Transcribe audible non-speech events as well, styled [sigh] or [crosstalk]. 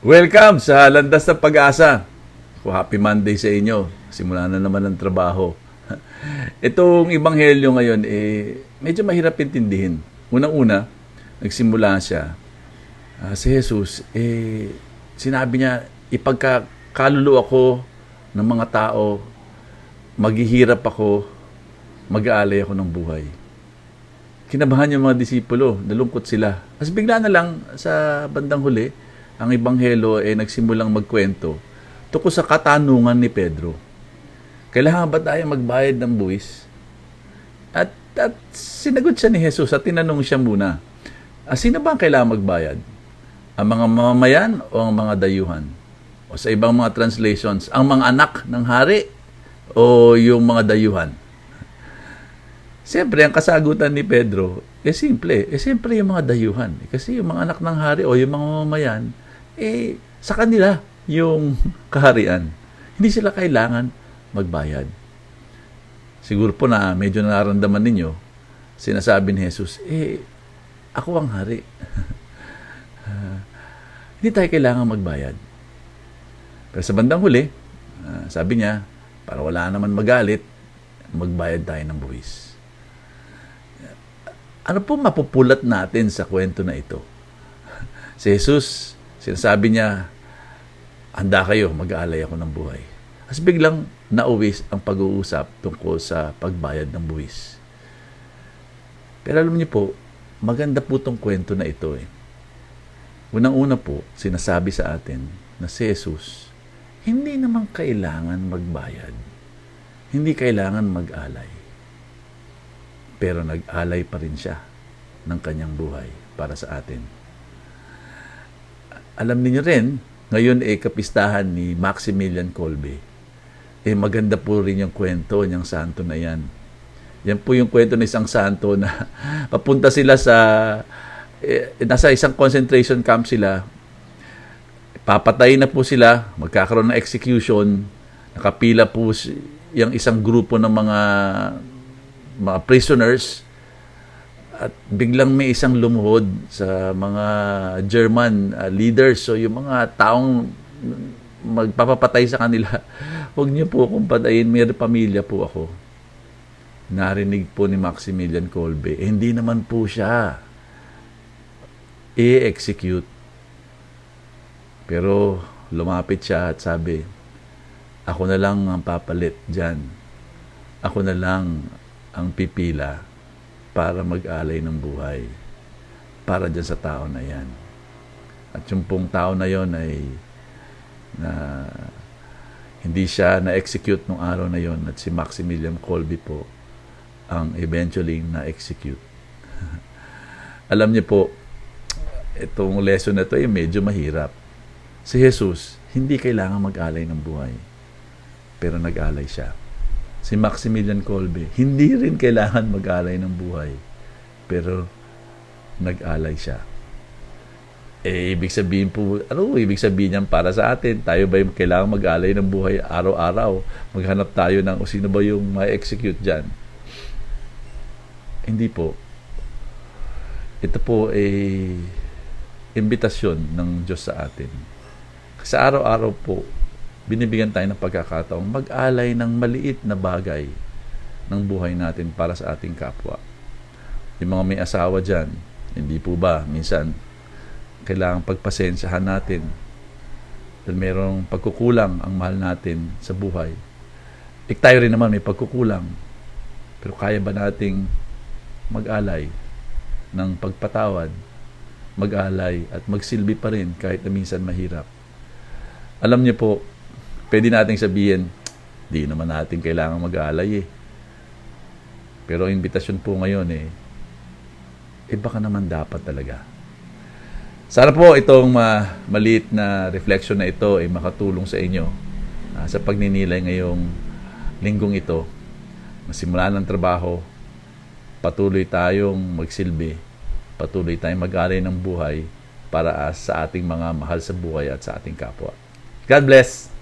Welcome sa Landas ng Pag-asa. Ako, Happy Monday sa inyo. Simula na naman ang trabaho. [laughs] Itong Ebanghelyo ngayon, eh, medyo mahirap intindihin. Unang-una, nagsimula siya. ah, si Jesus, eh, sinabi niya, ipagkakaluluwa ko ng mga tao, maghihirap ako, mag-aalay ako ng buhay kinabahan yung mga disipulo, nalungkot sila. Kasi bigla na lang sa bandang huli, ang Ibanghelo ay nagsimulang magkwento tungkol sa katanungan ni Pedro. Kailangan ba tayo magbayad ng buwis? At, at sinagot siya ni Jesus at tinanong siya muna, ah, sino ba ang kailangan magbayad? Ang mga mamamayan o ang mga dayuhan? O sa ibang mga translations, ang mga anak ng hari o yung mga dayuhan? Siyempre, ang kasagutan ni Pedro, eh simple. Eh siyempre yung mga dayuhan. Eh, Kasi yung mga anak ng hari o yung mga mamamayan, eh sa kanila yung kaharian. Hindi sila kailangan magbayad. Siguro po na medyo nararamdaman ninyo, sinasabi ni Jesus, eh, ako ang hari. Ah, [laughs] hindi tayo kailangan magbayad. Pero sa bandang huli, ah, sabi niya, para wala naman magalit, magbayad tayo ng buwis. Ano po mapupulat natin sa kwento na ito? [laughs] Si Jesus, sinasabi niya, handa kayo, mag-aalay ako ng buhay. As biglang nauwis ang pag-uusap tungkol sa pagbayad ng buwis. Pero alam niyo po, maganda po tong kwento na ito eh. Unang-una po, sinasabi sa atin na si Jesus, hindi naman kailangan magbayad. Hindi kailangan mag-alay pero nag-alay pa rin siya ng kanyang buhay para sa atin. Alam niyo rin, ngayon ay kapistahan ni Maximilian Kolbe. Eh maganda po rin yung kwento niyang santo na yan. Yan po yung kwento ng isang santo na [laughs] papunta sila sa eh, nasa isang concentration camp sila. Papatayin na po sila, magkakaroon ng execution, nakapila po yung isang grupo ng mga mga prisoners at biglang may isang lumuhod sa mga German uh, leaders. So yung mga taong magpapapatay sa kanila [laughs] huwag niyo po akong patayin. May pamilya po ako. Narinig po ni Maximilian Kolbe. Eh, hindi naman po siya i-execute. Pero lumapit siya at sabi ako na lang ang papalit dyan. Ako na lang ang pipila para mag-alay ng buhay para dyan sa tao na yan. At yung pong tao na yon ay na hindi siya na-execute nung araw na yon at si Maximilian Colby po ang eventually na-execute. [laughs] Alam niyo po, itong lesson na to ay medyo mahirap. Si Jesus, hindi kailangan mag-alay ng buhay. Pero nag-alay siya si Maximilian Kolbe, hindi rin kailangan mag-alay ng buhay. Pero nag-alay siya. Eh, ibig sabihin po, ano ibig sabihin niyan para sa atin? Tayo ba yung kailangan mag-alay ng buhay araw-araw? Maghanap tayo ng o sino ba yung ma-execute dyan? Hindi po. Ito po ay imbitasyon ng Diyos sa atin. Sa araw-araw po, binibigyan tayo ng pagkakataong mag-alay ng maliit na bagay ng buhay natin para sa ating kapwa. Yung mga may asawa dyan, hindi po ba minsan kailangang pagpasensyahan natin dahil mayroong pagkukulang ang mahal natin sa buhay. Ik tayo rin naman may pagkukulang. Pero kaya ba nating mag-alay ng pagpatawad, mag-alay at magsilbi pa rin kahit na minsan mahirap. Alam niyo po, pwede nating sabihin, di naman natin kailangan mag-aalay eh. Pero ang invitasyon po ngayon eh, eh baka naman dapat talaga. Sana po itong uh, maliit na reflection na ito ay makatulong sa inyo uh, sa pagninilay ngayong linggong ito. Masimula ng trabaho, patuloy tayong magsilbi, patuloy tayong mag-alay ng buhay para uh, sa ating mga mahal sa buhay at sa ating kapwa. God bless!